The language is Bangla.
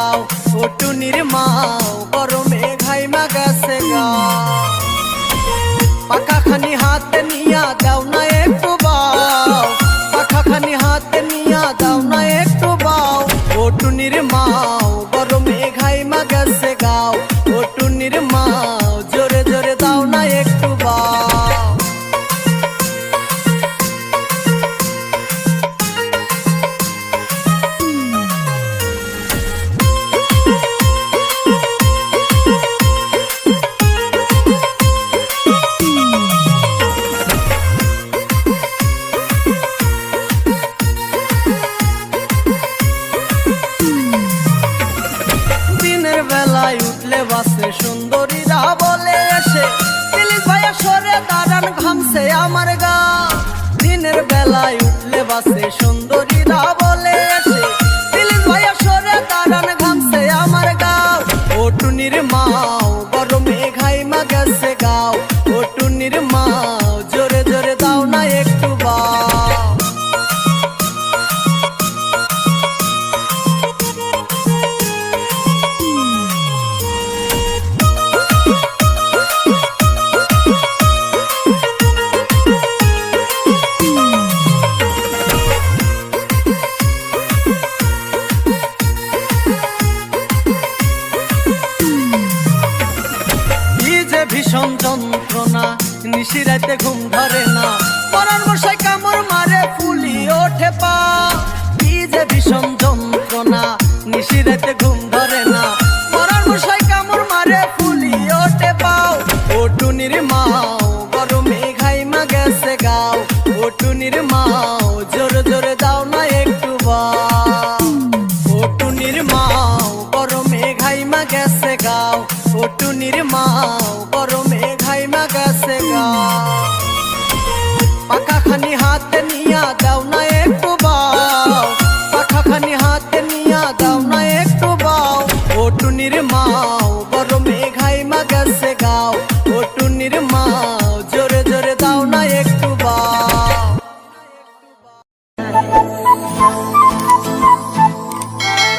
দাও ও টুনির মাও গরমে ঘাইমা গেছে গাও। পাখা খানি হাত নিয়া দাও না একটু বাও। পাখা খানি হাত নিয়া দাও না একটু বাও। ও টুনির উঠলে বাসে ভীষণ যন্ত্রণা নিশিরাতে ঘুম ধরে না। পরাণ মশাই কামড় মারে, ফুলি ওঠে পা। কি যে ভীষণ যন্ত্রণা নিশিরাতে ঘুম ধরে না। গেছে গাও। না বা মাও গেছে গাও। মাও দাও ও টুনির